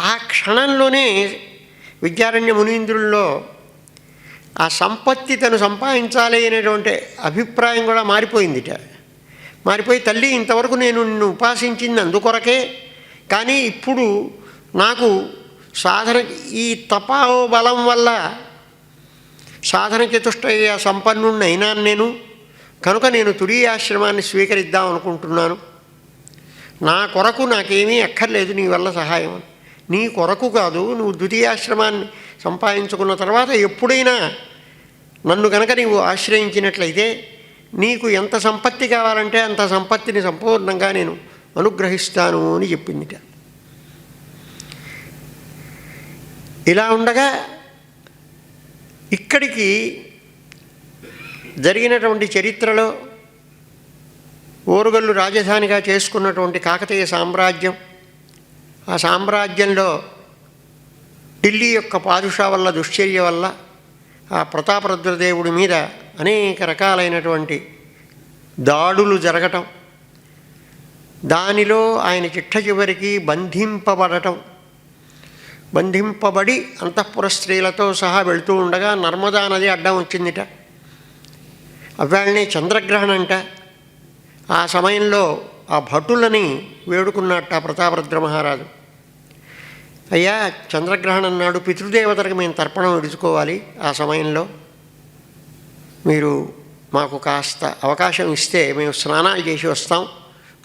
ఆ క్షణంలోనే విద్యారణ్య మునీంద్రుల్లో ఆ సంపత్తి తను సంపాదించాలి అనేటువంటి అభిప్రాయం కూడా మారిపోయిందిట. మారిపోయి తల్లి ఇంతవరకు నేను నిన్ను ఉపాసించింది అందుకొరకే కానీ ఇప్పుడు నాకు సాధన ఈ తపావో బలం వల్ల సాధన చతుష్టయ సంపన్నుడిని అయినాను నేను కనుక నేను ఆశ్రమాన్ని స్వీకరిద్దాం అనుకుంటున్నాను నా కొరకు నాకేమీ అక్కర్లేదు నీ వల్ల సహాయం అని. నీ కొరకు కాదు నువ్వు ద్వితీయాశ్రమాన్ని సంపాదించుకున్న తర్వాత ఎప్పుడైనా నన్ను కనుక నీవు ఆశ్రయించినట్లయితే నీకు ఎంత సంపత్తి కావాలంటే అంత సంపత్తిని సంపూర్ణంగా నేను అనుగ్రహిస్తాను అని చెప్పిందిట. ఇలా ఉండగా ఇక్కడికి జరిగినటువంటి చరిత్రలో ఓరుగల్లు రాజధానిగా చేసుకున్నటువంటి కాకతీయ సామ్రాజ్యం ఆ సామ్రాజ్యంలో ఢిల్లీ యొక్క పాదుషా వల్ల దుశ్చర్య వల్ల ఆ ప్రతాపరుద్రదేవుడి మీద అనేక రకాలైనటువంటి దాడులు జరగటం దానిలో ఆయన చిట్ట చివరికి బంధింపబడటం. బంధింపబడి అంతఃపుర స్త్రీలతో సహా వెళుతూ ఉండగా నర్మదా నది అడ్డం వచ్చిందిట. అవ్వాళ్ళని చంద్రగ్రహణంట. ఆ సమయంలో ఆ భటులని వేడుకున్నట్ట ప్రతాపరుద్ర మహారాజు. అయ్యా చంద్రగ్రహణం నాడు పితృదేవతలకు మేము తర్పణం విడుచుకోవాలి ఆ సమయంలో. మీరు మాకు కాస్త అవకాశం ఇస్తే మేము స్నానాలు చేసి వస్తాం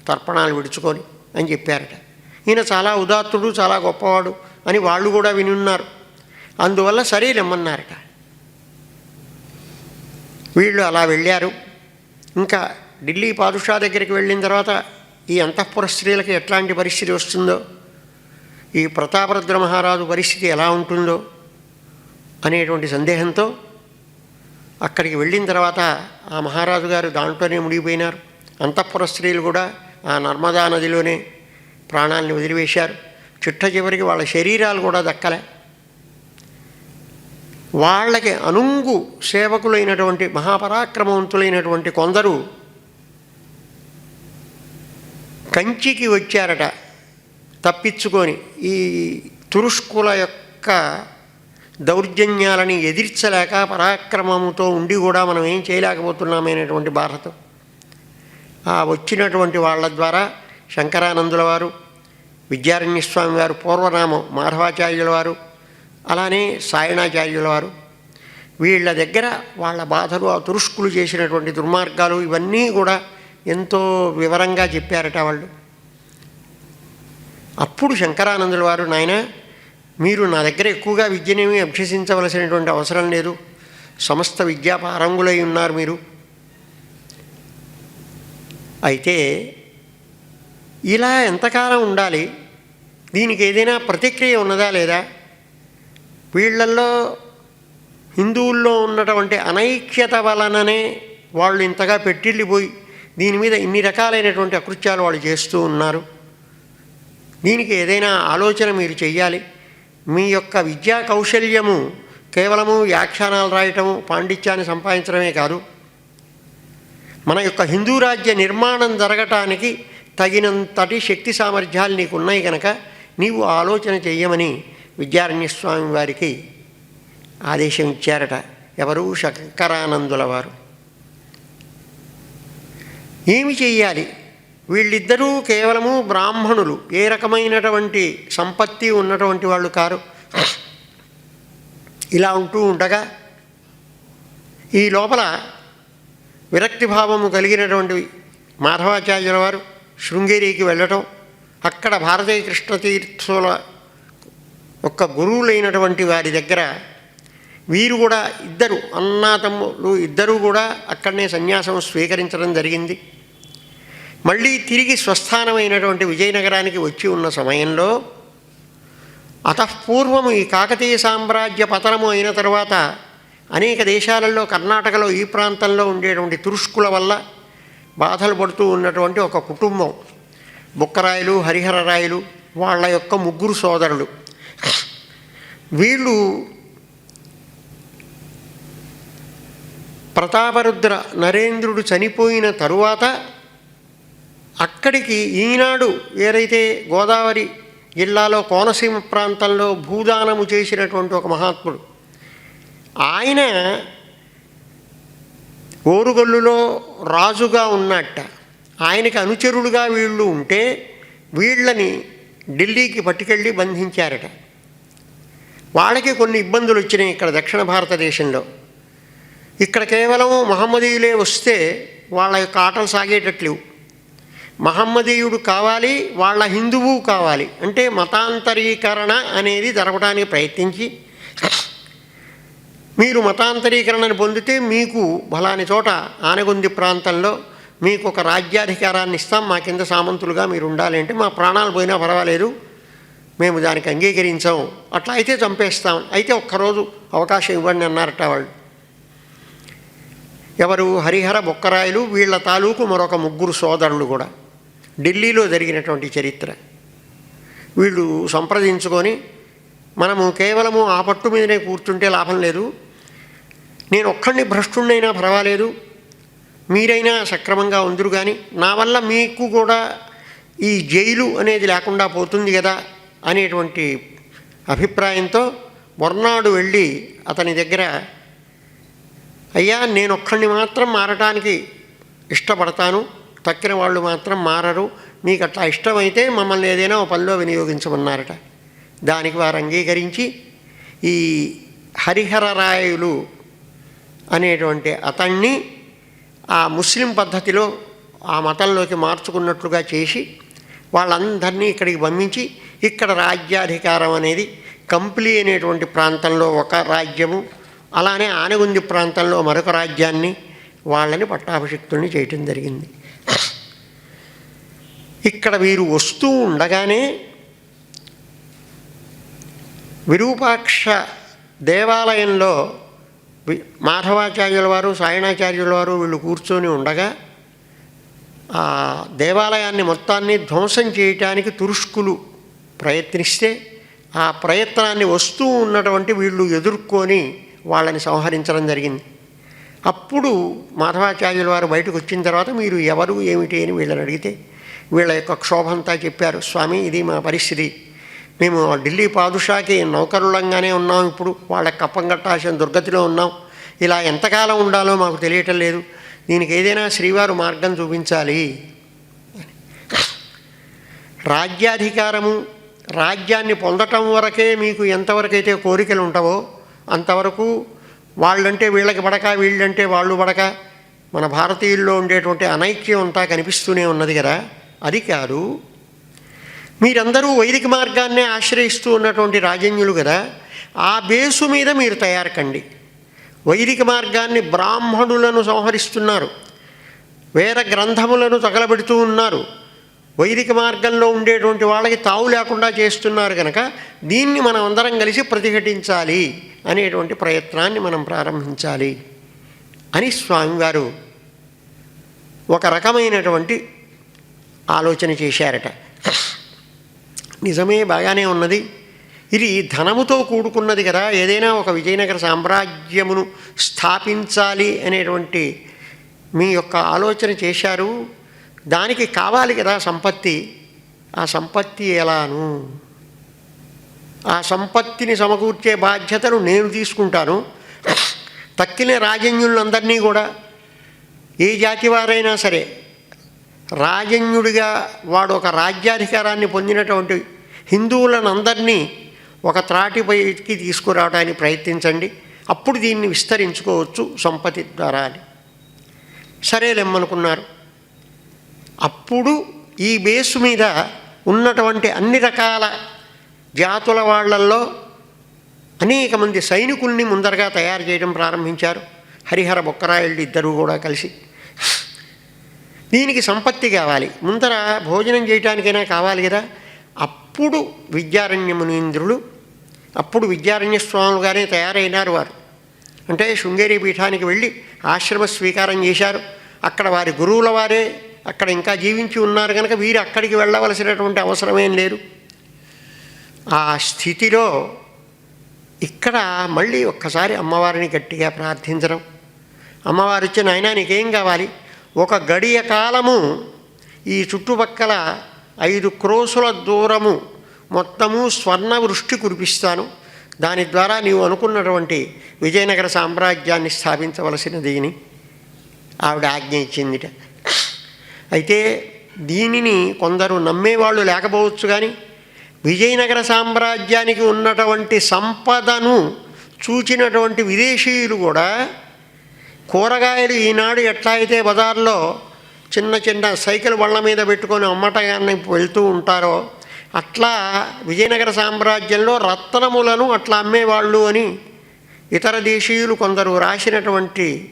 తర్పణాలు విడుచుకొని అని చెప్పారట. ఈయన చాలా ఉదాత్తుడు చాలా గొప్పవాడు అని వాళ్ళు కూడా వినున్నారు. అందువల్ల సరే రమ్మన్నారట. వీళ్ళు అలా వెళ్ళారు. ఇంకా ఢిల్లీ పాదుషా దగ్గరికి వెళ్ళిన తర్వాత ఈ అంతఃపుర స్త్రీలకి ఎట్లాంటి పరిస్థితి వస్తుందో ఈ ప్రతాపరుద్ర మహారాజు పరిస్థితి ఎలా ఉంటుందో అనేటువంటి సందేహంతో అక్కడికి వెళ్ళిన తర్వాత ఆ మహారాజు గారు దాంట్లోనే మునిగిపోయినారు. అంతఃపుర స్త్రీలు కూడా ఆ నర్మదా నదిలోనే ప్రాణాలని వదిలివేశారు. చిట్ట చివరికి వాళ్ళ శరీరాలు కూడా దక్కలే. వాళ్ళకి అనుంగు సేవకులైనటువంటి మహాపరాక్రమవంతులైనటువంటి కొందరు కంచికి వచ్చారట. తప్పించుకొని ఈ తురుష్కుల యొక్క దౌర్జన్యాలని ఎదిర్చలేక పరాక్రమముతో ఉండి కూడా మనం ఏం చేయలేకపోతున్నామనేటువంటి బాధతో. ఆ వచ్చినటువంటి వాళ్ళ ద్వారా శంకరానందుల వారు విద్యారణ్యస్వామి వారు పూర్వనామం మాధవాచార్యుల వారు అలానే సాయణాచార్యుల వారు వీళ్ళ దగ్గర వాళ్ళ బాధలు ఆ తురుష్కులు చేసినటువంటి దుర్మార్గాలు ఇవన్నీ కూడా ఎంతో వివరంగా చెప్పారట వాళ్ళు. అప్పుడు శంకరానందుల వారు నాయన మీరు నా దగ్గర ఎక్కువగా విద్యనేమి అభ్యసించవలసినటువంటి అవసరం లేదు. సమస్త విద్యా పారంగులై ఉన్నారు మీరు. అయితే ఇలా ఎంతకాలం ఉండాలి? దీనికి ఏదైనా ప్రతిక్రియ ఉన్నదా లేదా? వీళ్ళల్లో హిందువుల్లో ఉన్నటువంటి అనైక్యత వలననే వాళ్ళు ఇంతగా పెట్టిల్లిపోయి దీని మీద ఇన్ని రకాలైనటువంటి అకృత్యాలు వాళ్ళు చేస్తూ ఉన్నారు. దీనికి ఏదైనా ఆలోచన మీరు చెయ్యాలి. మీ యొక్క విద్యా కౌశల్యము కేవలము వ్యాఖ్యానాలు రాయటము పాండిత్యాన్ని సంపాదించడమే కాదు. మన యొక్క హిందూ రాజ్య నిర్మాణం జరగటానికి తగినంతటి శక్తి సామర్థ్యాలు నీకు ఉన్నాయి కనుక నీవు ఆలోచన చెయ్యమని విద్యారణ్యస్వామి వారికి ఆదేశం ఇచ్చారట. ఎవరు? శంకరానందుల వారు. ఏమి చెయ్యాలి? వీళ్ళిద్దరూ కేవలము బ్రాహ్మణులు. ఏ రకమైనటువంటి సంపత్తి ఉన్నటువంటి వాళ్ళు కారు. ఇలా ఉంటూ ఉండగా ఈ లోపల విరక్తి భావము కలిగినటువంటి మాధవాచార్యుల వారు శృంగేరికి వెళ్ళటం అక్కడ భారతీయ కృష్ణతీర్థుల యొక్క గురువులైనటువంటి వారి దగ్గర వీరు కూడా ఇద్దరు అన్నాతమ్ములు ఇద్దరూ కూడా అక్కడనే సన్యాసం స్వీకరించడం జరిగింది. మళ్ళీ తిరిగి స్వస్థానమైనటువంటి విజయనగరానికి వచ్చి ఉన్న సమయంలో అతఃపూర్వము ఈ కాకతీయ సామ్రాజ్య పతనము అయిన తర్వాత అనేక దేశాలలో కర్ణాటకలో ఈ ప్రాంతంలో ఉండేటువంటి తురుష్కుల వల్ల బాధలు పడుతూ ఉన్నటువంటి ఒక కుటుంబం. బుక్కరాయలు హరిహరరాయలు వాళ్ళ యొక్క ముగ్గురు సోదరులు. వీళ్ళు ప్రతాపరుద్ర నరేంద్రుడు చనిపోయిన తరువాత అక్కడికి ఈనాడు ఏదైతే గోదావరి జిల్లాలో కోనసీమ ప్రాంతంలో భూదానము చేసినటువంటి ఒక మహాత్ముడు ఆయన ఓరుగల్లులో రాజుగా ఉన్నట్ట. ఆయనకి అనుచరుడుగా వీళ్ళు ఉంటే వీళ్ళని ఢిల్లీకి పట్టుకెళ్ళి బంధించారట. వాళ్ళకి కొన్ని ఇబ్బందులు వచ్చినాయి ఇక్కడ దక్షిణ భారతదేశంలో. ఇక్కడ కేవలం మహమ్మదీయులే వస్తే వాళ్ళ యొక్క ఆటలు సాగేటట్లు మహమ్మదీయుడు కావాలి వాళ్ళ హిందువు కావాలి. అంటే మతాంతరీకరణ అనేది జరపడానికి ప్రయత్నించి మీరు మతాంతరీకరణను పొందితే మీకు బలాని చోట ఆనగొంది ప్రాంతంలో మీకు ఒక రాజ్యాధికారాన్ని ఇస్తాం మా కింద సామంతులుగా మీరు ఉండాలి అంటే మా ప్రాణాలు పోయినా పర్వాలేదు మేము దానికి అంగీకరించాం. అట్లా అయితే చంపేస్తాం. అయితే ఒక్కరోజు అవకాశం ఇవ్వండి అన్నారట వాళ్ళు. ఎవరు? హరిహర బొక్కరాయలు వీళ్ళ తాలూకు మరొక ముగ్గురు సోదరులు కూడా. ఢిల్లీలో జరిగినటువంటి చరిత్ర. వీళ్ళు సంప్రదించుకొని మనము కేవలము ఆ పట్టు మీదనే కూర్చుంటే లాభం లేదు. నేను ఒక్కడిని భ్రష్టుండైనా పర్వాలేదు. మీరైనా సక్రమంగా ఉందరు కానీ నా వల్ల మీకు కూడా ఈ జైలు అనేది లేకుండా పోతుంది కదా అనేటువంటి అభిప్రాయంతో మొర్నాడు వెళ్ళి అతని దగ్గర అయ్యా నేను ఒక్కడిని మాత్రం మారటానికి ఇష్టపడతాను. తక్కిన వాళ్ళు మాత్రం మారరు. మీకు అట్లా ఇష్టమైతే మమ్మల్ని ఏదైనా ఒక పనిలో వినియోగించమన్నారట. దానికి వారు అంగీకరించి ఈ హరిహరరాయులు అనేటువంటి అతన్ని ఆ ముస్లిం పద్ధతిలో ఆ మతంలోకి మార్చుకున్నట్లుగా చేసి వాళ్ళందరినీ ఇక్కడికి పంపించి ఇక్కడ రాజ్యాధికారం అనేది కంప్లీ అనేటువంటి ప్రాంతంలో ఒక రాజ్యము అలానే ఆనగుంది ప్రాంతంలో మరొక రాజ్యాన్ని వాళ్ళని పట్టాభిషిక్తుల్ని చేయటం జరిగింది. ఇక్కడ వీరు వస్తూ ఉండగానే విరూపాక్ష దేవాలయంలో మాధవాచార్యుల వారు సాయణాచార్యుల వారు వీళ్ళు కూర్చొని ఉండగా ఆ దేవాలయాన్ని మొత్తాన్ని ధ్వంసం చేయటానికి తురుష్కులు ప్రయత్నిస్తే ఆ ప్రయత్నాన్ని వస్తూ ఉన్నటువంటి వీళ్ళు ఎదుర్కొని వాళ్ళని సంహరించడం జరిగింది. అప్పుడు మాధవాచార్యుల వారు బయటకు వచ్చిన తర్వాత మీరు ఎవరు ఏమిటి అని వీళ్ళని అడిగితే వీళ్ళ యొక్క క్షోభంతా చెప్పారు స్వామి ఇది మా పరిస్థితి. మేము ఢిల్లీ పాదుషాకి నౌకరులంగానే ఉన్నాం ఇప్పుడు. వాళ్ళ కప్పం కట్టాల్సిన దుర్గతిలో ఉన్నాం. ఇలా ఎంతకాలం ఉండాలో మాకు తెలియటం లేదు. దీనికి ఏదైనా శ్రీవారు మార్గం చూపించాలి. రాజ్యాధికారము రాజ్యాన్ని పొందటం వరకే మీకు ఎంతవరకైతే కోరికలు ఉంటావో అంతవరకు వాళ్ళంటే వీళ్ళకి పడక వీళ్ళంటే వాళ్ళు పడక. మన భారతీయుల్లో ఉండేటువంటి అనైక్యం అంతా కనిపిస్తూనే ఉన్నది కదా. అది కాదు. మీరందరూ వైదిక మార్గాన్నే ఆశ్రయిస్తూ ఉన్నటువంటి రాజన్యులు కదా. ఆ బేసు మీద మీరు తయారకండి. వైదిక మార్గాన్ని బ్రాహ్మణులను సంహరిస్తున్నారు. వేద గ్రంథములను తగలబెడుతూ ఉన్నారు. వైదిక మార్గంలో ఉండేటువంటి వాళ్ళకి తావు లేకుండా చేస్తున్నారు కనుక దీన్ని మనం అందరం కలిసి ప్రతిఘటించాలి అనేటువంటి ప్రయత్నాన్ని మనం ప్రారంభించాలి అని స్వామివారు ఒక రకమైనటువంటి ఆలోచన చేశారట. నిజమే బాగానే ఉన్నది. ఇది ధనముతో కూడుకున్నది కదా. ఏదైనా ఒక విజయనగర సామ్రాజ్యమును స్థాపించాలి అనేటువంటి మీ యొక్క ఆలోచన చేశారు. దానికి కావాలి కదా సంపత్తి. ఆ సంపత్తి ఎలాను? ఆ సంపత్తిని సమకూర్చే బాధ్యతను నేను తీసుకుంటాను. తక్కిన రాజన్యులందరినీ కూడా ఏ జాతి వారైనా సరే రాజన్యుడిగా వాడు ఒక రాజ్యాధికారాన్ని పొందినటువంటి హిందువులను అందరినీ ఒక త్రాటిపైకి తీసుకురావడానికి ప్రయత్నించండి. అప్పుడు దీన్ని విస్తరించుకోవచ్చు సంపత్తి ద్వారా అని. సరేలేమ్మనుకున్నారు. అప్పుడు ఈ బేసు మీద ఉన్నటువంటి అన్ని రకాల జాతుల వాళ్ళల్లో అనేక మంది సైనికుల్ని ముందరగా తయారు చేయడం ప్రారంభించారు. హరిహర బొక్కరాయుళ్ళు ఇద్దరు కూడా కలిసి. దీనికి సంపత్తి కావాలి. ముందర భోజనం చేయటానికైనా కావాలి కదా. అప్పుడు విద్యారణ్య మునీంద్రులు అప్పుడు విద్యారణ్య స్వాములుగానే తయారైనారు వారు. అంటే శృంగేరి పీఠానికి వెళ్ళి ఆశ్రమ స్వీకారం చేశారు. అక్కడ వారి గురువుల వారే అక్కడ ఇంకా జీవించి ఉన్నారు కనుక వీరు అక్కడికి వెళ్ళవలసినటువంటి అవసరమేం లేదు. ఆ స్థితిలో ఇక్కడ మళ్ళీ ఒక్కసారి అమ్మవారిని గట్టిగా ప్రార్థించడం. అమ్మవారు వచ్చి నాయనా నీకేం కావాలి? ఒక గడియ కాలము ఈ చుట్టుపక్కల ఐదు క్రోసుల దూరము మొత్తము స్వర్ణ వృష్టి కురిపిస్తాను. దాని ద్వారా నీవు అనుకున్నటువంటి విజయనగర సామ్రాజ్యాన్ని స్థాపించవలసినది ఆవిడ ఆజ్ఞ ఇచ్చిందిట. అయితే దీనిని కొందరు నమ్మేవాళ్ళు లేకపోవచ్చు కానీ విజయనగర సామ్రాజ్యానికి ఉన్నటువంటి సంపదను చూచినటువంటి విదేశీయులు కూడా కూరగాయలు ఈనాడు ఎట్లా అయితే బజార్లో చిన్న చిన్న సైకిల్ బళ్ళ మీద పెట్టుకొని అమ్మటగాన్ని వెళ్తూ ఉంటారో అట్లా విజయనగర సామ్రాజ్యంలో రత్నములను అట్లా అమ్మేవాళ్ళు అని ఇతర దేశీయులు కొందరు రాసినటువంటి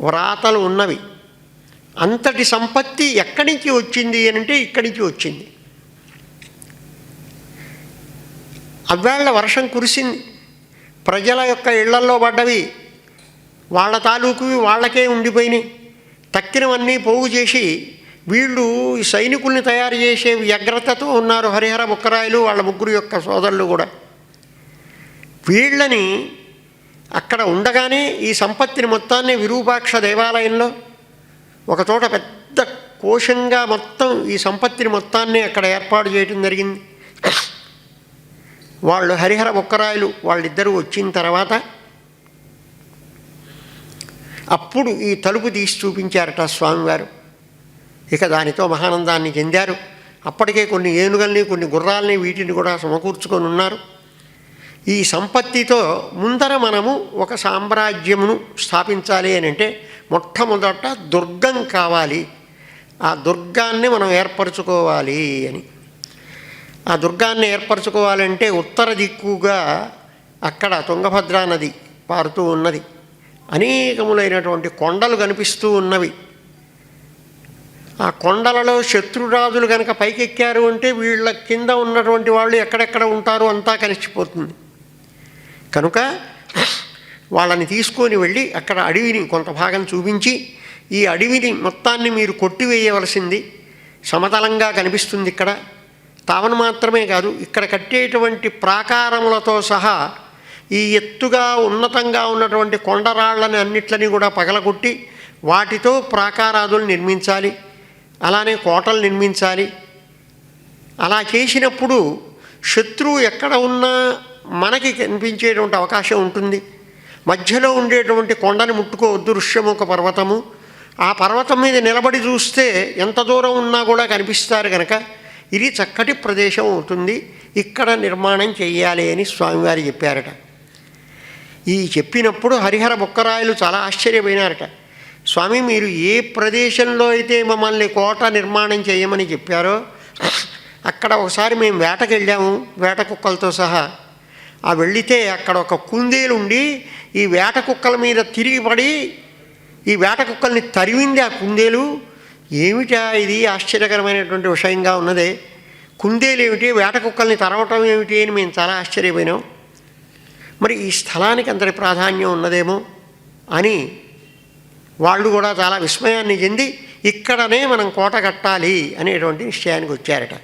వ్రాతలు ఉన్నవి. అంతటి సంపత్తి ఎక్కడి నుంచి వచ్చింది అని అంటే ఇక్కడి నుంచి వచ్చింది. అవ్వేళ్ళ వర్షం కురిసింది. ప్రజల యొక్క ఇళ్ళల్లో పడ్డవి వాళ్ళ తాలూకువి వాళ్ళకే ఉండిపోయినాయి. తక్కినవన్నీ పోగు చేసి వీళ్ళు ఈ సైనికుల్ని తయారు చేసే వ్యగ్రతతో ఉన్నారు హరిహర బుక్కరాయలు వాళ్ళ ముగ్గురు యొక్క సోదరులు కూడా. వీళ్ళని అక్కడ ఉండగానే ఈ సంపత్తిని మొత్తాన్ని విరూపాక్ష దేవాలయంలో ఒకచోట పెద్ద కోశంగా మొత్తం ఈ సంపత్తిని మొత్తాన్ని అక్కడ ఏర్పాటు చేయడం జరిగింది. వాళ్ళు హరిహర బొక్కరాయలు వాళ్ళిద్దరూ వచ్చిన తర్వాత అప్పుడు ఈ తలుపు తీసి చూపించారట స్వామివారు. ఇక దానితో మహానందాన్ని చెందారు. అప్పటికే కొన్ని ఏనుగల్ని కొన్ని గుర్రాలని వీటిని కూడా సమకూర్చుకొని ఉన్నారు. ఈ సంపత్తితో ముందర మనము ఒక సామ్రాజ్యమును స్థాపించాలి అని అంటే మొట్టమొదట దుర్గం కావాలి. ఆ దుర్గాన్ని మనం ఏర్పరచుకోవాలి అని. ఆ దుర్గాన్ని ఏర్పరచుకోవాలంటే ఉత్తర దిక్కుగా అక్కడ తుంగభద్రా నది పారుతూ ఉన్నది. అనేకములైనటువంటి కొండలు కనిపిస్తూ ఉన్నవి. ఆ కొండలలో శత్రురాజులు కనుక పైకెక్కారు అంటే వీళ్ళ కింద ఉన్నటువంటి వాళ్ళు ఎక్కడెక్కడ ఉంటారో అంతా కలిసిపోతుంది. కనుక వాళ్ళని తీసుకొని వెళ్ళి అక్కడ అడవిని కొంత భాగం చూపించి ఈ అడవిని మొత్తాన్ని మీరు కొట్టివేయవలసింది సమతలంగా కనిపిస్తుంది ఇక్కడ. తావను మాత్రమే కాదు ఇక్కడ కట్టేటువంటి ప్రాకారములతో సహా ఈ ఎత్తుగా ఉన్నతంగా ఉన్నటువంటి కొండరాళ్ళని అన్నిట్లని కూడా పగలగొట్టి వాటితో ప్రాకారాదులు నిర్మించాలి. అలానే కోటలు నిర్మించాలి. అలా చేసినప్పుడు శత్రువు ఎక్కడ ఉన్నా మనకి కనిపించేటువంటి అవకాశం ఉంటుంది. మధ్యలో ఉండేటువంటి కొండని ముట్టుకోవద్దు ఋష్యముఖ పర్వతము. ఆ పర్వతం మీద నిలబడి చూస్తే ఎంత దూరం ఉన్నా కూడా కనిపిస్తారు కనుక ఇది చక్కటి ప్రదేశం అవుతుంది. ఇక్కడ నిర్మాణం చెయ్యాలి అని స్వామివారు చెప్పారట. ఈ చెప్పినప్పుడు హరిహర బొక్కరాయలు చాలా ఆశ్చర్యపోయినారట. స్వామి మీరు ఏ ప్రదేశంలో అయితే మమ్మల్ని కోట నిర్మాణం చేయమని చెప్పారో అక్కడ ఒకసారి మేము వేటకెళ్ళాము వేట కుక్కలతో సహా. ఆ వెళితే అక్కడ ఒక కుందేలు ఉండి ఈ వేట కుక్కల మీద తిరిగి పడి ఈ వేట కుక్కల్ని తరివింది ఆ కుందేలు. ఏమిటా ఇది? ఆశ్చర్యకరమైనటువంటి విషయంగా ఉన్నదే. కుందేలు ఏమిటి? వేట కుక్కల్ని తరవటం ఏమిటి అని మేము చాలా ఆశ్చర్యపోయినాం. మరి ఈ స్థలానికి అంతటి ప్రాధాన్యం ఉన్నదేమో అని వాళ్ళు కూడా చాలా విస్మయాన్ని చెంది ఇక్కడనే మనం కోట కట్టాలి అనేటువంటి నిశ్చయానికి వచ్చారట.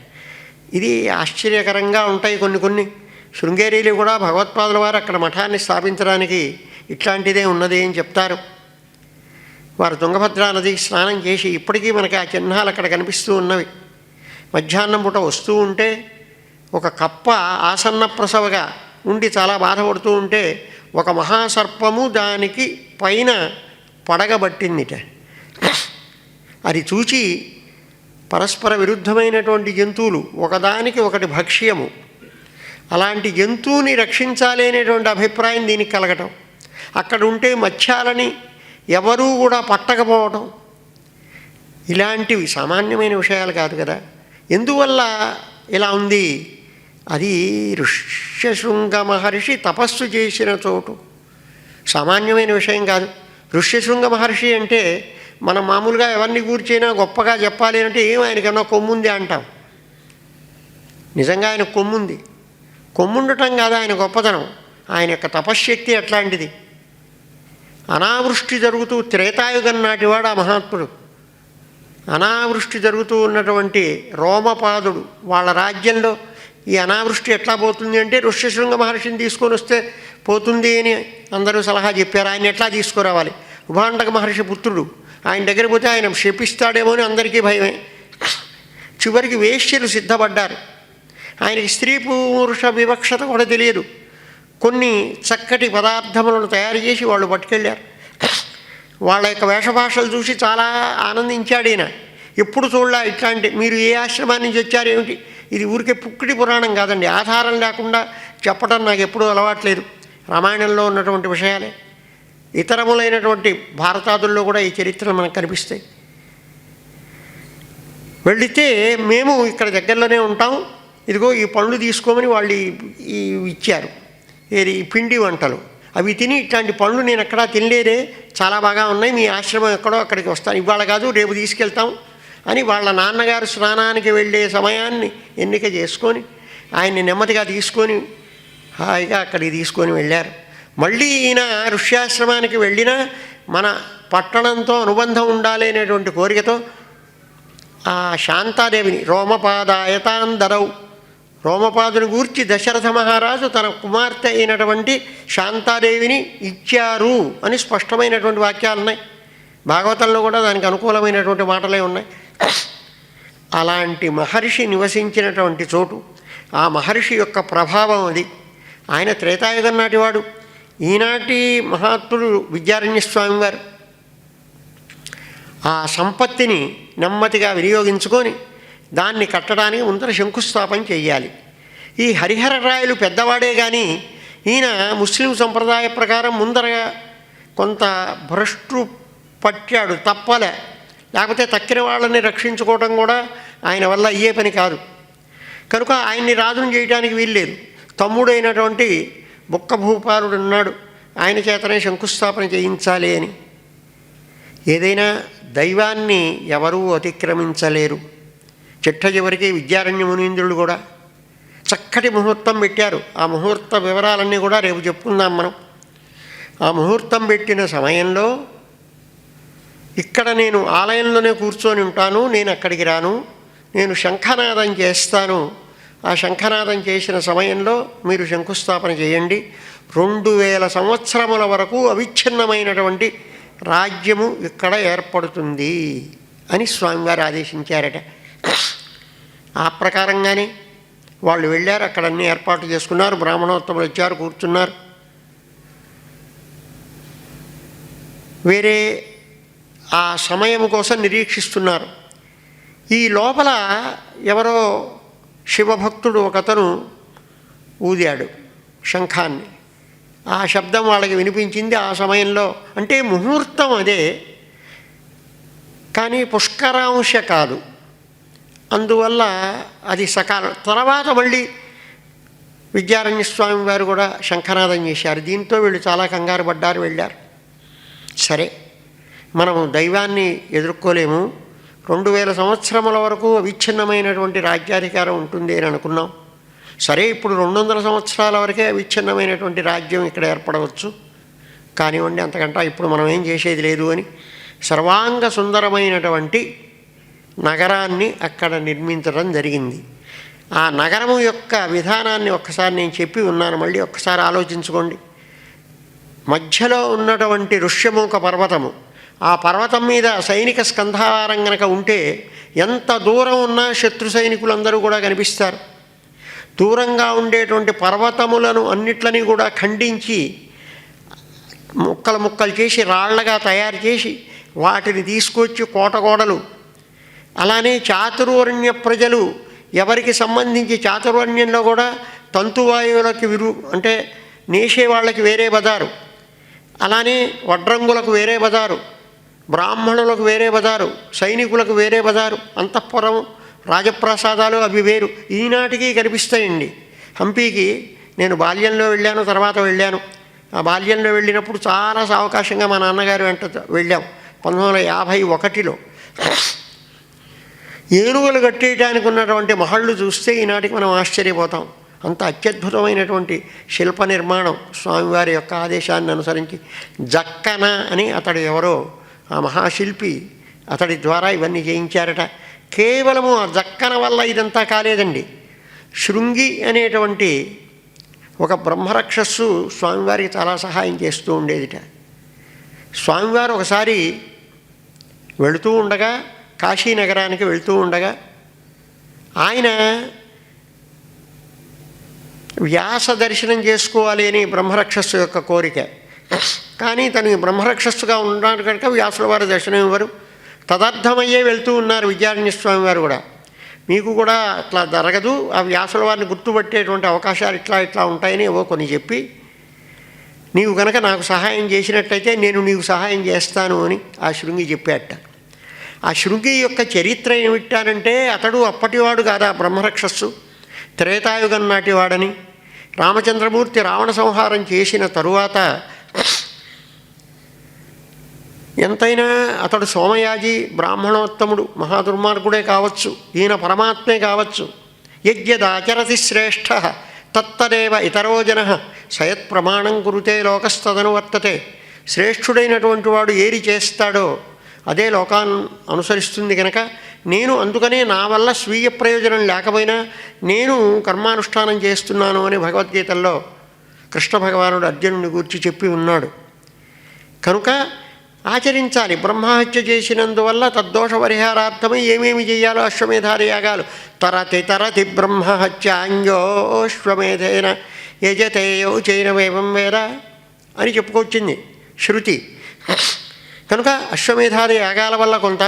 ఇది ఆశ్చర్యకరంగా ఉంటాయి కొన్ని కొన్ని. శృంగేరీలు కూడా భగవత్పాదుల వారు అక్కడ మఠాన్ని స్థాపించడానికి ఇట్లాంటిదే ఉన్నది అని చెప్తారు. వారు తుంగభద్రా నదికి స్నానం చేసి ఇప్పటికీ మనకి ఆ చిహ్నాలు అక్కడ కనిపిస్తూ ఉన్నవి. మధ్యాహ్నం పూట వస్తూ ఉంటే ఒక కప్ప ఆసన్న ప్రసవగా ఉండి చాలా బాధపడుతూ ఉంటే ఒక మహాసర్పము దానికి పైన పడగబట్టిందిట. అది చూచి పరస్పర విరుద్ధమైనటువంటి జంతువులు ఒకదానికి ఒకటి భక్ష్యము అలాంటి జంతువుని రక్షించాలి అనేటువంటి అభిప్రాయం దీనికి కలగటం. అక్కడ ఉంటే మత్స్యాలని ఎవరూ కూడా పట్టకపోవటం. ఇలాంటివి సామాన్యమైన విషయాలు కాదు కదా. ఎందువల్ల ఇలా ఉంది? అది ఋష్యశృంగ మహర్షి తపస్సు చేసిన చోటు. సామాన్యమైన విషయం కాదు. ఋష్యశృంగ మహర్షి అంటే మనం మామూలుగా ఎవరిని కూర్చైనా గొప్పగా చెప్పాలి అంటే ఏం ఆయనకన్నా కొమ్ముంది అంటాం. నిజంగా ఆయన కొమ్ముంది. కొమ్ముండటం కాదు ఆయన గొప్పతనం. ఆయన యొక్క తపశ్శక్తి అట్లాంటిది. అనావృష్టి జరుగుతూ త్రేతాయుగం నాటివాడు ఆ మహాత్ముడు. అనావృష్టి జరుగుతూ ఉన్నటువంటి రోమపాదుడు వాళ్ళ రాజ్యంలో ఈ అనావృష్టి ఎట్లా పోతుంది అంటే ఋష్యశృంగ మహర్షిని తీసుకొని వస్తే పోతుంది అని అందరూ సలహా చెప్పారు. ఆయన ఎట్లా తీసుకురావాలి? ఉభాండక మహర్షి పుత్రుడు. ఆయన దగ్గరికి పోతే ఆయన శపిస్తాడేమో అని అందరికీ భయమే. చివరికి వేశ్యలు సిద్ధపడ్డారు. ఆయనకి స్త్రీ పురుష వివక్షత కూడా తెలియదు. కొన్ని చక్కటి పదార్థములను తయారు చేసి వాళ్ళు పట్టుకెళ్ళారు. వాళ్ళ యొక్క వేషభాషలు చూసి చాలా ఆనందించాడు ఈయన. ఎప్పుడు చూడలే ఇట్లాంటి మీరు ఏ ఆశ్రమాన్ని నుంచి ఏమిటి? ఇది ఊరికే పుక్కిడి పురాణం కాదండి. ఆధారం లేకుండా చెప్పడం నాకు ఎప్పుడూ అలవాట్లేదు. రామాయణంలో ఉన్నటువంటి విషయాలే. ఇతరములైనటువంటి భారతాదుల్లో కూడా ఈ చరిత్రలు మనకు కనిపిస్తాయి. వెళితే మేము ఇక్కడ దగ్గరలోనే ఉంటాం. ఇదిగో ఈ పళ్ళు తీసుకోమని వాళ్ళు ఈ- ఇచ్చారు. ఏది? పిండి వంటలు. అవి తిని ఇట్లాంటి పళ్ళు నేను ఎక్కడా తినలేదే. చాలా బాగా ఉన్నాయి. మీ ఆశ్రమం ఎక్కడో అక్కడికి వస్తాను. ఇవాళ కాదు రేపు తీసుకెళ్తాం అని వాళ్ళ నాన్నగారు స్నానానికి వెళ్ళే సమయాన్ని ఎన్నిక చేసుకొని ఆయన్ని నెమ్మదిగా తీసుకొని హాయిగా అక్కడికి తీసుకొని వెళ్ళారు. మళ్ళీ ఈయన ఋష్యాశ్రమానికి వెళ్ళినా మన పట్టణంతో అనుబంధం ఉండాలి అనేటువంటి కోరికతో ఆ శాంతాదేవిని రోమపాదాయతాందరవు రోమపాదుని గూర్చి దశరథ మహారాజు తన కుమార్తె అయినటువంటి శాంతాదేవిని ఇచ్చారు అని స్పష్టమైనటువంటి వాక్యాలు ఉన్నాయి. భాగవతంలో కూడా దానికి అనుకూలమైనటువంటి మాటలే ఉన్నాయి. అలాంటి మహర్షి నివసించినటువంటి చోటు ఆ మహర్షి యొక్క ప్రభావం అది. ఆయన త్రేతాయుగం నాటివాడు ఈనాటి మహాత్ముడు విద్యారణ్య స్వామివారు ఆ సంపత్తిని నెమ్మదిగా వినియోగించుకొని దాన్ని కట్టడానికి ముందర శంకుస్థాపన చేయాలి ఈ హరిహర రాయలు పెద్దవాడే కానీ ఈయన ముస్లిం సంప్రదాయ ప్రకారం ముందర కొంత భ్రష్టు పట్టాడు తప్పలే. లేకపోతే తక్కిన వాళ్ళని రక్షించుకోవడం కూడా ఆయన వల్ల అయ్యే పని కాదు. కనుక ఆయన్ని రాజును చేయడానికి వీల్లేదు. తమ్ముడైనటువంటి బుక్క భూపాలుడు ఉన్నాడు ఆయన చేతనే శంకుస్థాపన చేయించాలి అని. ఏదైనా దైవాన్ని ఎవరూ అతిక్రమించలేరు. చిట్ట చివరికి విద్యారణ్య మునీంద్రులు కూడా చక్కటి ముహూర్తం పెట్టారు. ఆ ముహూర్త వివరాలన్నీ కూడా రేపు చెప్పుకుందాం మనం. ఆ ముహూర్తం పెట్టిన సమయంలో ఇక్కడ నేను ఆలయంలోనే కూర్చొని ఉంటాను నేను అక్కడికి రాను నేను శంఖనాదం చేస్తాను. ఆ శంఖనాదం చేసిన సమయంలో మీరు శంకుస్థాపన చేయండి. రెండు వేల సంవత్సరముల వరకు అవిచ్ఛిన్నమైనటువంటి రాజ్యము ఇక్కడ ఏర్పడుతుంది అని స్వామివారు ఆదేశించారట. ఆ ప్రకారంగానే వాళ్ళు వెళ్ళారు అక్కడ అన్ని ఏర్పాటు చేసుకున్నారు బ్రాహ్మణోత్తములు వచ్చారు కూర్చున్నారు. వేరే ఆ సమయం కోసం నిరీక్షిస్తున్నారు. ఈ లోపల ఎవరో శివభక్తుడు ఒకతను ఊదాడు శంఖాన్ని. ఆ శబ్దం వాళ్ళకి వినిపించింది ఆ సమయంలో. అంటే ముహూర్తం అదే కానీ పుష్కరాంశ కాదు. అందువల్ల అది సకాలం తర్వాత మళ్ళీ విద్యారణ్య స్వామి వారు కూడా శంఖనాదం చేశారు. దీంతో వీళ్ళు చాలా కంగారు పడ్డారు వెళ్ళారు. సరే మనము దైవాన్ని ఎదుర్కోలేము. రెండు వేల సంవత్సరముల వరకు అవిచ్ఛిన్నమైనటువంటి రాజ్యాధికారం ఉంటుంది అని అనుకున్నాం. సరే ఇప్పుడు రెండు వందల సంవత్సరాల వరకే అవిచ్ఛిన్నమైనటువంటి రాజ్యం ఇక్కడ ఏర్పడవచ్చు. కానివ్వండి అంతకంటే ఇప్పుడు మనం ఏం చేసేది లేదు అని. సర్వాంగ సుందరమైనటువంటి నగరాన్ని అక్కడ నిర్మించడం జరిగింది. ఆ నగరము యొక్క విధానాన్ని ఒక్కసారి నేను చెప్పి ఉన్నాను. మళ్ళీ ఒక్కసారి ఆలోచించుకోండి. మధ్యలో ఉన్నటువంటి ఋష్యముఖ పర్వతము ఆ పర్వతం మీద సైనిక స్కంధారం గనక ఉంటే ఎంత దూరం ఉన్నా శత్రు సైనికులందరూ కూడా కనిపిస్తారు. దూరంగా ఉండేటువంటి పర్వతములను అన్నిట్లని కూడా ఖండించి ముక్కలు ముక్కలు చేసి రాళ్ళగా తయారు చేసి వాటిని తీసుకొచ్చి కోటగోడలు అలానే చాతుర్వర్ణ్య ప్రజలు ఎవరికి సంబంధించి చాతుర్వర్ణ్యంలో కూడా తంతువాయువులకి విరు అంటే నేసే వాళ్ళకి వేరే బజారు. అలానే వడ్రంగులకు వేరే బజారు. బ్రాహ్మణులకు వేరే బజారు. సైనికులకు వేరే బజారు. అంతఃపురం రాజప్రసాదాలు అవి వేరు. ఈనాటికి కనిపిస్తాయండి. హంపీకి నేను బాల్యంలో వెళ్ళాను తర్వాత వెళ్ళాను. ఆ బాల్యంలో వెళ్ళినప్పుడు చాలా సావకాశంగా మా నాన్నగారు వెంట వెళ్ళాం. పంతొమ్మిది వందల యాభై ఒకటిలో. ఏనుగులు కట్టేయడానికి ఉన్నటువంటి మహళ్ళు చూస్తే ఈనాటికి మనం ఆశ్చర్యపోతాం. అంత అత్యద్భుతమైనటువంటి శిల్ప నిర్మాణం స్వామివారి యొక్క ఆదేశాన్ని అనుసరించి జక్కన అని అతడు ఎవరో ఆ మహాశిల్పి అతడి ద్వారా ఇవన్నీ చేయించారట. కేవలము ఆ జక్కన వల్ల ఇదంతా కాలేదండి. శృంగి అనేటువంటి ఒక బ్రహ్మరక్షస్సు స్వామివారికి చాలా సహాయం చేస్తూ ఉండేదిట. స్వామివారు ఒకసారి వెళుతూ ఉండగా కాశీ నగరానికి వెళుతూ ఉండగా ఆయన వ్యాస దర్శనం చేసుకోవాలి అని బ్రహ్మరక్షస్సు యొక్క కోరిక. కానీ తనకి బ్రహ్మరక్షస్సుగా ఉన్నాడు కనుక వ్యాసుల వారు దర్శనం ఇవ్వరు. తదర్థమయ్యే వెళ్తూ ఉన్నారు విద్యారణ్య స్వామి వారు కూడా. మీకు కూడా అట్లా జరగదు. ఆ వ్యాసుల వారిని గుర్తుపట్టేటువంటి అవకాశాలు ఇట్లా ఇట్లా ఉంటాయని ఏవో కొన్ని చెప్పి నీవు కనుక నాకు సహాయం చేసినట్టయితే నేను నీకు సహాయం చేస్తాను అని ఆ శృంగి చెప్పేట. ఆ శృంగి యొక్క చరిత్ర ఏమిటానంటే అతడు అప్పటివాడు కాదా బ్రహ్మరక్షస్సు త్రేతాయుగం నాటివాడని రామచంద్రమూర్తి రావణ సంహారం చేసిన తరువాత ఎంతైనా అతడు సోమయాజి బ్రాహ్మణోత్తముడు మహాదుర్మార్గుడే కావచ్చు ఈయన పరమాత్మే కావచ్చు. యజ్ఞదాచరతి శ్రేష్ఠ తత్తదేవ ఇతరో జన ప్రమాణం కురుతే లోకస్తదను వర్తతే. శ్రేష్ఠుడైనటువంటి వాడు ఏరి చేస్తాడో అదే లోకాన్ని అనుసరిస్తుంది కనుక నేను అందుకనే నా వల్ల స్వీయ ప్రయోజనం లేకపోయినా నేను కర్మానుష్ఠానం చేస్తున్నాను అని భగవద్గీతల్లో కృష్ణ భగవానుడు అర్జునుని గురించి చెప్పి ఉన్నాడు. కనుక ఆచరించాలి. బ్రహ్మహత్య చేసినందువల్ల తద్దోష పరిహారార్థమై ఏమేమి చేయాలో అశ్వమేధార యాగాలు. తరతి తరతి బ్రహ్మహత్యాంగోశ్వమేధైన యజతేయో చైనమేవం వేద అని చెప్పుకొచ్చింది శృతి. కనుక అశ్వమేధాది యాగాల వల్ల కొంత.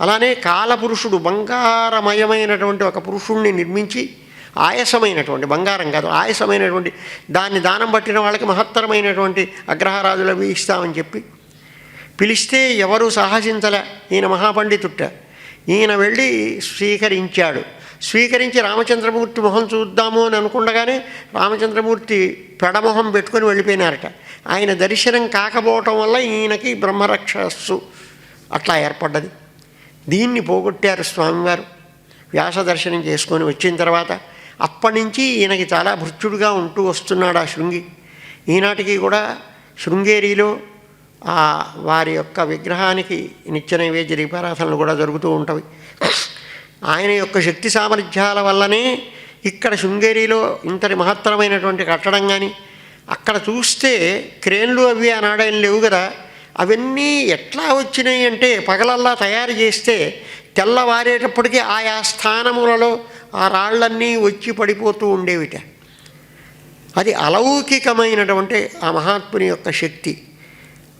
అలానే కాలపురుషుడు బంగారమయమైనటువంటి ఒక పురుషుణ్ణి నిర్మించి ఆయసమైనటువంటి బంగారం కాదు ఆయసమైనటువంటి దాన్ని దానం పట్టిన వాళ్ళకి మహత్తరమైనటువంటి అగ్రహారాజులు అవి ఇస్తామని చెప్పి పిలిస్తే ఎవరు సాహసించలే. ఈయన మహాపండితుట్ట. ఈయన వెళ్ళి స్వీకరించాడు. స్వీకరించి రామచంద్రమూర్తి మొహం చూద్దాము అని అనుకుండగానే రామచంద్రమూర్తి పెడమొహం పెట్టుకొని వెళ్ళిపోయినారట. ఆయన దర్శనం కాకపోవటం వల్ల ఈయనకి బ్రహ్మరక్షస్సు అట్లా ఏర్పడ్డది. దీన్ని పోగొట్టారు స్వామివారు. వ్యాస దర్శనం చేసుకొని వచ్చిన తర్వాత అప్పటి నుంచి ఈయనకి చాలా భృత్యుడుగా ఉంటూ వస్తున్నాడు ఆ శృంగి. ఈనాటికి కూడా శృంగేరిలో ఆ వారి యొక్క విగ్రహానికి నిత్య నైవేద్య దీపారాధనలు కూడా జరుగుతూ ఉంటవి. ఆయన యొక్క శక్తి సామర్థ్యాల వల్లనే ఇక్కడ శృంగేరిలో ఇంతటి మహత్తరమైనటువంటి కట్టడం కానీ అక్కడ చూస్తే క్రేన్లు అవి ఆనాడేం లేవు కదా అవన్నీ ఎట్లా వచ్చినాయి అంటే పగలల్లా తయారు చేస్తే తెల్లవారేటప్పటికీ ఆయా స్థానములలో ఆ రాళ్ళన్నీ వచ్చి పడిపోతూ ఉండేవిట. అది అలౌకికమైనటువంటి ఆ మహాత్ముని యొక్క శక్తి.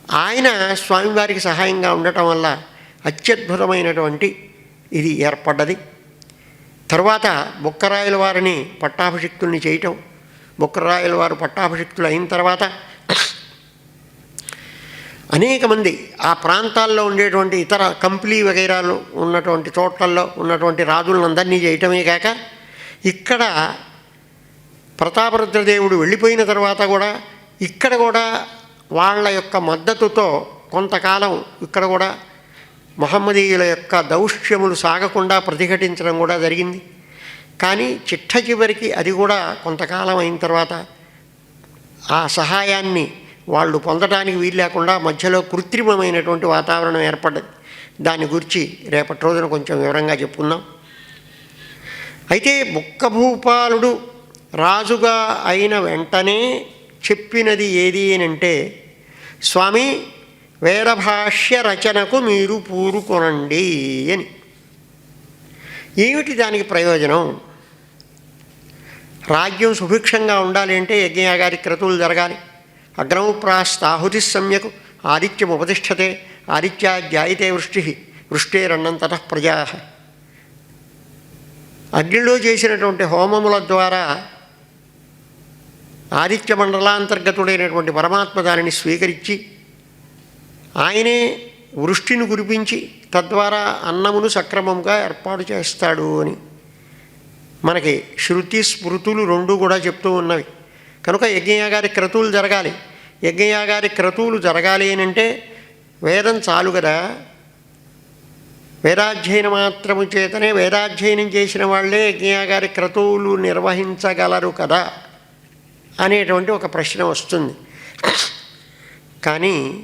ఆయన స్వామివారికి సహాయంగా ఉండటం వల్ల అత్యద్భుతమైనటువంటి ఇది ఏర్పడ్డది. తర్వాత బొక్కరాయల వారిని పట్టాభిషిక్తుల్ని చేయటం బొక్కరాయల వారు పట్టాభిషిక్తులు అయిన తర్వాత అనేక మంది ఆ ప్రాంతాల్లో ఉండేటువంటి ఇతర కంప్లీ వగైరాలు ఉన్నటువంటి చోట్లలో ఉన్నటువంటి రాజులందరినీ చేయటమే కాక ఇక్కడ ప్రతాపరుద్రదేవుడు వెళ్ళిపోయిన తర్వాత కూడా ఇక్కడ కూడా వాళ్ళ యొక్క మద్దతుతో కొంతకాలం ఇక్కడ కూడా మహమ్మదీయుల యొక్క దౌష్యములు సాగకుండా ప్రతిఘటించడం కూడా జరిగింది. కానీ చిట్ట చివరికి అది కూడా కొంతకాలం అయిన తర్వాత ఆ సహాయాన్ని వాళ్ళు పొందడానికి వీలు లేకుండా మధ్యలో కృత్రిమమైనటువంటి వాతావరణం ఏర్పడ్డది. దాని గురించి రేపటి రోజున కొంచెం వివరంగా చెప్పుకుందాం. అయితే బుక్కభూపాలుడు రాజుగా అయిన వెంటనే చెప్పినది ఏది అంటే స్వామి వేదభాష్య రచనకు మీరు పూరుకొనండి అని. ఏమిటి దానికి ప్రయోజనం? రాజ్యం సుభిక్షంగా ఉండాలి అంటే యజ్ఞయాగాది క్రతువులు జరగాలి. అగ్రముప్రాస్తాహుతి సమ్యకు ఆదిత్యం ఉపతిష్టతే ఆదిత్యా జాయితే వృష్టి వృష్టిరన్నంతట ప్రజా. అగ్నిలో చేసినటువంటి హోమముల ద్వారా ఆదిత్య మండలాంతర్గతుడైనటువంటి పరమాత్మ దానిని స్వీకరించి ఆయనే వృష్టిని కురిపించి తద్వారా అన్నమును సక్రమంగా ఏర్పాటు చేస్తాడు అని. మనకి శృతి స్మృతులు రెండు కూడా చెప్తూ ఉన్నవి. కనుక యజ్ఞయాగారి క్రతువులు జరగాలి. యజ్ఞయాగారి క్రతువులు జరగాలి అని అంటే వేదం చాలు కదా. వేదాధ్యయనం మాత్రము చేతనే వేదాధ్యయనం చేసిన వాళ్ళే యజ్ఞయాగారి క్రతువులు నిర్వహించగలరు కదా. అనేటువంటి ఒక ప్రశ్న వస్తుంది. కానీ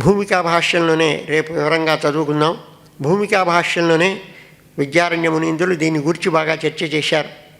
భూమికా భాష్యంలోనే రేపు వివరంగా చదువుకుందాం. భూమికా భాష్యంలోనే విద్యారణ్య మునీంద్రులు దీని గురించి బాగా చర్చ చేశారు.